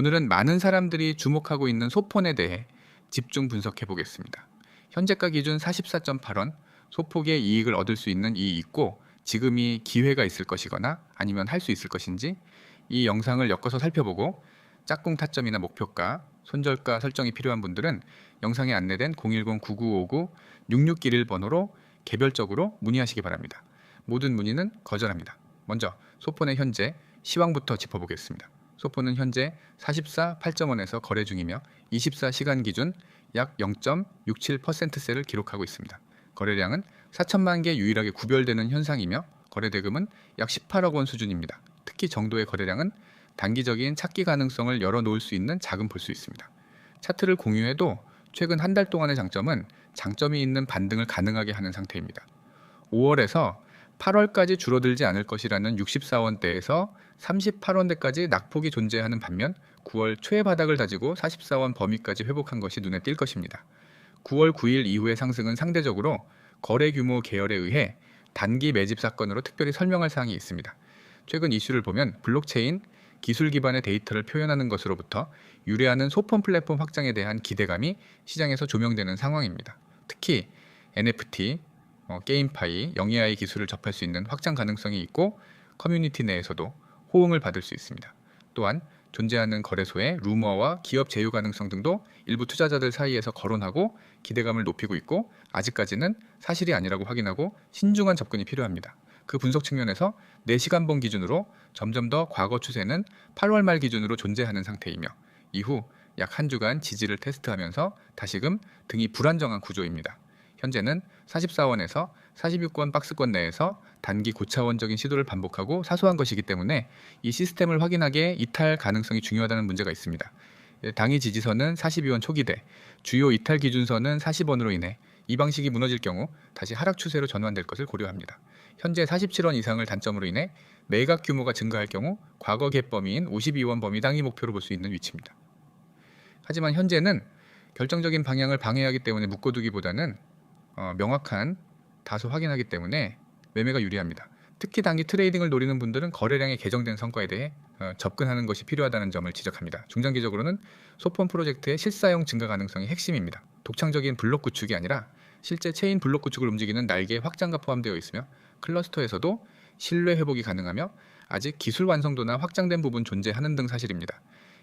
오늘은 많은 사람들이 주목하고 있는 소폰에 대해 집중 분석해 보겠습니다. 현재가 기준 44.8원 소폭의 이익을 얻을 수 있는 이 있고 지금이 기회가 있을 것이거나 아니면 할 수 있을 것인지 이 영상을 엮어서 살펴보고 짝꿍 타점이나 목표가, 손절가 설정이 필요한 분들은 영상에 안내된 010-9959-6611 번호로 개별적으로 문의하시기 바랍니다. 모든 문의는 거절합니다. 먼저 소폰의 현재 시황부터 짚어보겠습니다. 소폰은 현재 44 8.원에서 거래 중이며 24시간 기준 약 0.67%세를 기록하고 있습니다. 거래량은 4천만 개 유일하게 구별되는 현상이며 거래 대금은 약 18억 원 수준입니다. 특히 정도의 거래량은 단기적인 찾기 가능성을 열어놓을 수 있는 자금 볼수 있습니다. 차트를 공유해도 최근 한 달 동안의 장점은 장점이 있는 반등을 가능하게 하는 상태입니다. 5월에서 8월까지 줄어들지 않을 것이라는 64원대에서 38원대까지 낙폭이 존재하는 반면 9월 초의 바닥을 다지고 44원 범위까지 회복한 것이 눈에 띌 것입니다. 9월 9일 이후의 상승은 상대적으로 거래 규모 계열에 의해 단기 매집 사건으로 특별히 설명할 사항이 있습니다. 최근 이슈를 보면 블록체인 기술 기반의 데이터를 표현하는 것으로부터 유래하는 소폰 플랫폼 확장에 대한 기대감이 시장에서 조명되는 상황입니다. 특히 NFT, 어, 게임파이, 영AI 기술을 접할 수 있는 확장 가능성이 있고 커뮤니티 내에서도 호응을 받을 수 있습니다. 또한 존재하는 거래소의 루머와 기업 제휴 가능성 등도 일부 투자자들 사이에서 거론하고 기대감을 높이고 있고 아직까지는 사실이 아니라고 확인하고 신중한 접근이 필요합니다. 그 분석 측면에서 4시간봉 기준으로 점점 더 과거 추세는 8월 말 기준으로 존재하는 상태이며 이후 약 한 주간 지지를 테스트하면서 다시금 등이 불안정한 구조입니다. 현재는 44원에서 46권 박스권 내에서 단기 고차원적인 시도를 반복하고 사소한 것이기 때문에 이 시스템을 확인하기에 이탈 가능성이 중요하다는 문제가 있습니다. 예, 당위 지지선은 42원 초기대, 주요 이탈 기준선은 40원으로 인해 이 방식이 무너질 경우 다시 하락 추세로 전환될 것을 고려합니다. 현재 47원 이상을 단점으로 인해 매각 규모가 증가할 경우 과거 갭 범위인 52원 범위 당위 목표로 볼 수 있는 위치입니다. 하지만 현재는 결정적인 방향을 방해하기 때문에 묶어두기보다는 어, 명확한 다소 확인하기 때문에 매매가 유리합니다. 특히 단기 트레이딩을 노리는 분들은 거래량의 개정된 성과에 대해 어, 접근하는 것이 필요하다는 점을 지적합니다. 중장기적으로는 소폰 프로젝트의 실사용 증가 가능성이 핵심입니다. 독창적인 블록 구축이 아니라 실제 체인 블록 구축을 움직이는 날개 확장과 포함되어 있으며 클러스터에서도 신뢰 회복이 가능하며 아직 기술 완성도나 확장된 부분 존재하는 등 사실입니다.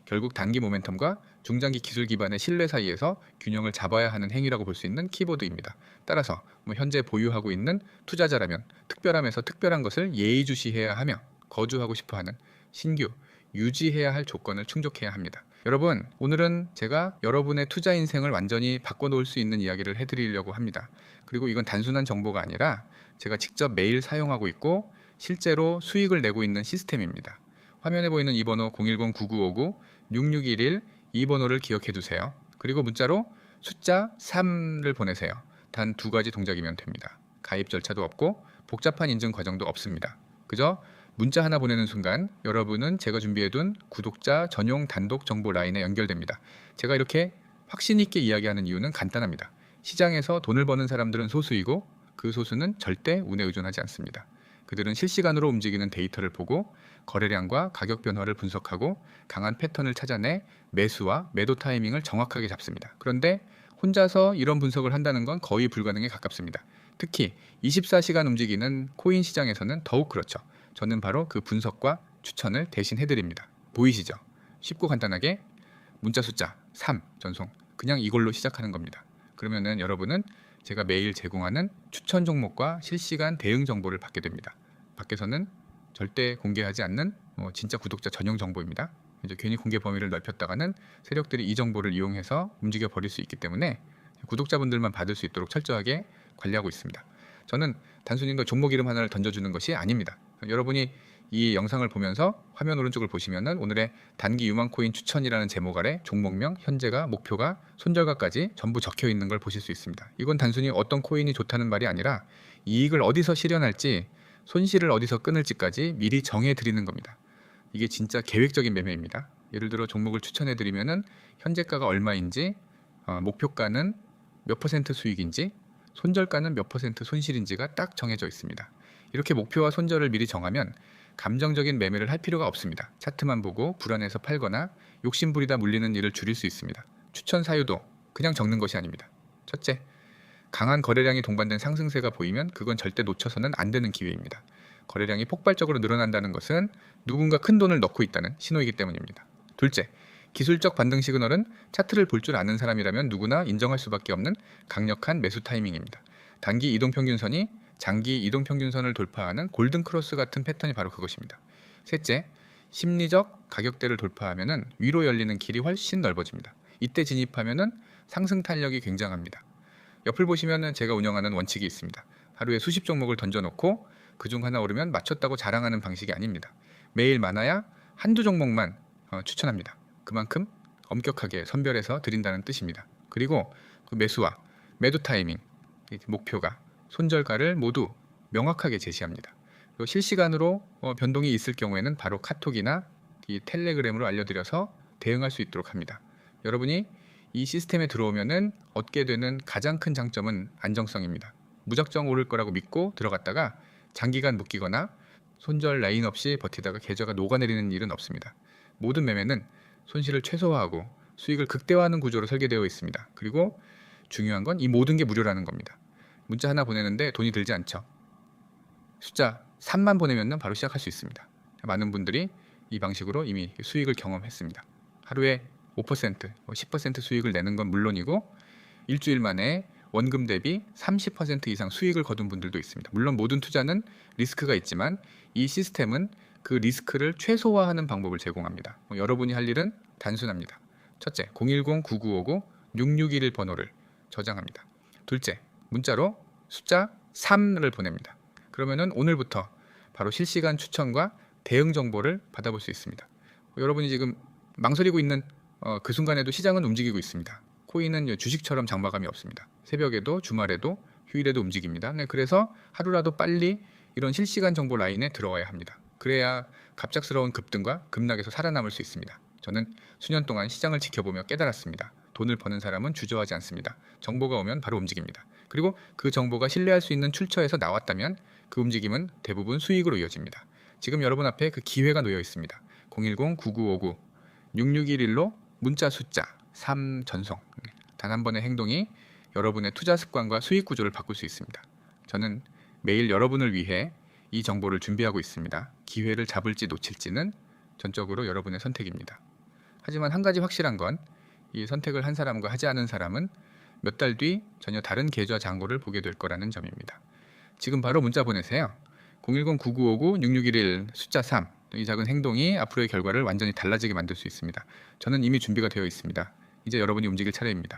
결국 단기 모멘텀과 중장기 기술 기반의 신뢰 사이에서 균형을 잡아야 하는 행위라고 볼 수 있는 키보드입니다. 따라서 뭐 현재 보유하고 있는 투자자라면 특별함에서 특별한 것을 예의주시해야 하며 거주하고 싶어하는 신규 유지해야 할 조건을 충족해야 합니다. 여러분 오늘은 제가 여러분의 투자 인생을 완전히 바꿔놓을 수 있는 이야기를 해드리려고 합니다. 그리고 이건 단순한 정보가 아니라 제가 직접 매일 사용하고 있고 실제로 수익을 내고 있는 시스템입니다. 화면에 보이는 이 번호 010-9959-6611 이 번호를 기억해 두세요. 그리고 문자로 숫자 3를 보내세요. 단 두 가지 동작이면 됩니다. 가입 절차도 없고 복잡한 인증 과정도 없습니다. 그저 문자 하나 보내는 순간 여러분은 제가 준비해둔 구독자 전용 단독 정보 라인에 연결됩니다. 제가 이렇게 확신 있게 이야기하는 이유는 간단합니다. 시장에서 돈을 버는 사람들은 소수이고 그 소수는 절대 운에 의존하지 않습니다. 그들은 실시간으로 움직이는 데이터를 보고 거래량과 가격 변화를 분석하고 강한 패턴을 찾아내 매수와 매도 타이밍을 정확하게 잡습니다. 그런데 혼자서 이런 분석을 한다는 건 거의 불가능에 가깝습니다. 특히 24시간 움직이는 코인 시장에서는 더욱 그렇죠. 저는 바로 그 분석과 추천을 대신 해드립니다. 보이시죠? 쉽고 간단하게 문자 숫자 3 전송 그냥 이걸로 시작하는 겁니다. 그러면은 여러분은 제가 매일 제공하는 추천 종목과 실시간 대응 정보를 받게 됩니다. 밖에서는 절대 공개하지 않는 뭐 진짜 구독자 전용 정보입니다. 이제 괜히 공개 범위를 넓혔다가는 세력들이 이 정보를 이용해서 움직여 버릴 수 있기 때문에 구독자분들만 받을 수 있도록 철저하게 관리하고 있습니다. 저는 단순히 그 종목 이름 하나를 던져주는 것이 아닙니다. 여러분이 이 영상을 보면서 화면 오른쪽을 보시면은 오늘의 단기 유망 코인 추천이라는 제목 아래 종목명, 현재가, 목표가, 손절가까지 전부 적혀 있는 걸 보실 수 있습니다. 이건 단순히 어떤 코인이 좋다는 말이 아니라 이익을 어디서 실현할지, 손실을 어디서 끊을지까지 미리 정해 드리는 겁니다. 이게 진짜 계획적인 매매입니다. 예를 들어 종목을 추천해 드리면은 현재가가 얼마인지, 어, 목표가는 몇 퍼센트 수익인지, 손절가는 몇 퍼센트 손실인지가 딱 정해져 있습니다. 이렇게 목표와 손절을 미리 정하면 감정적인 매매를 할 필요가 없습니다. 차트만 보고 불안해서 팔거나 욕심부리다 물리는 일을 줄일 수 있습니다. 추천 사유도 그냥 적는 것이 아닙니다. 첫째, 강한 거래량이 동반된 상승세가 보이면 그건 절대 놓쳐서는 안 되는 기회입니다. 거래량이 폭발적으로 늘어난다는 것은 누군가 큰 돈을 넣고 있다는 신호이기 때문입니다. 둘째, 기술적 반등 시그널은 차트를 볼 줄 아는 사람이라면 누구나 인정할 수밖에 없는 강력한 매수 타이밍입니다. 단기 이동 평균선이 장기 이동 평균선을 돌파하는 골든 크로스 같은 패턴이 바로 그것입니다. 셋째, 심리적 가격대를 돌파하면은 위로 열리는 길이 훨씬 넓어집니다. 이때 진입하면은 상승 탄력이 굉장합니다. 옆을 보시면은 제가 운영하는 원칙이 있습니다. 하루에 수십 종목을 던져놓고 그중 하나 오르면 맞췄다고 자랑하는 방식이 아닙니다. 매일 많아야 한두 종목만 어, 추천합니다. 그만큼 엄격하게 선별해서 드린다는 뜻입니다. 그리고 그 매수와 매도 타이밍, 이 목표가 손절가를 모두 명확하게 제시합니다. 실시간으로 어, 변동이 있을 경우에는 바로 카톡이나 이 텔레그램으로 알려드려서 대응할 수 있도록 합니다. 여러분이 이 시스템에 들어오면은 얻게 되는 가장 큰 장점은 안정성입니다. 무작정 오를 거라고 믿고 들어갔다가 장기간 묶이거나 손절 라인 없이 버티다가 계좌가 녹아내리는 일은 없습니다. 모든 매매는 손실을 최소화하고 수익을 극대화하는 구조로 설계되어 있습니다. 그리고 중요한 건 이 모든 게 무료라는 겁니다. 문자 하나 보내는데 돈이 들지 않죠. 숫자 3만 보내면 바로 시작할 수 있습니다. 많은 분들이 이 방식으로 이미 수익을 경험했습니다. 하루에 5%, 10% 수익을 내는 건 물론이고 일주일 만에 원금 대비 30% 이상 수익을 거둔 분들도 있습니다. 물론 모든 투자는 리스크가 있지만 이 시스템은 그 리스크를 최소화하는 방법을 제공합니다. 뭐 여러분이 할 일은 단순합니다. 첫째, 010-9959-6611 번호를 저장합니다. 둘째, 문자로 숫자 3을 보냅니다. 그러면은 오늘부터 바로 실시간 추천과 대응 정보를 받아볼 수 있습니다. 여러분이 지금 망설이고 있는 어, 그 순간에도 시장은 움직이고 있습니다. 코인은 주식처럼 장마감이 없습니다. 새벽에도 주말에도 휴일에도 움직입니다. 네, 그래서 하루라도 빨리 이런 실시간 정보 라인에 들어와야 합니다. 그래야 갑작스러운 급등과 급락에서 살아남을 수 있습니다. 저는 수년 동안 시장을 지켜보며 깨달았습니다. 돈을 버는 사람은 주저하지 않습니다. 정보가 오면 바로 움직입니다. 그리고 그 정보가 신뢰할 수 있는 출처에서 나왔다면 그 움직임은 대부분 수익으로 이어집니다. 지금 여러분 앞에 그 기회가 놓여 있습니다. 010-9959-6611로 문자 숫자 3 전송 단 한 번의 행동이 여러분의 투자 습관과 수익 구조를 바꿀 수 있습니다. 저는 매일 여러분을 위해 이 정보를 준비하고 있습니다. 기회를 잡을지 놓칠지는 전적으로 여러분의 선택입니다. 하지만 한 가지 확실한 건 이 선택을 한 사람과 하지 않은 사람은 몇 달 뒤 전혀 다른 계좌 잔고를 보게 될 거라는 점입니다. 지금 바로 문자 보내세요. 010-9959-6611 숫자 3. 이 작은 행동이 앞으로의 결과를 완전히 달라지게 만들 수 있습니다. 저는 이미 준비가 되어 있습니다. 이제 여러분이 움직일 차례입니다.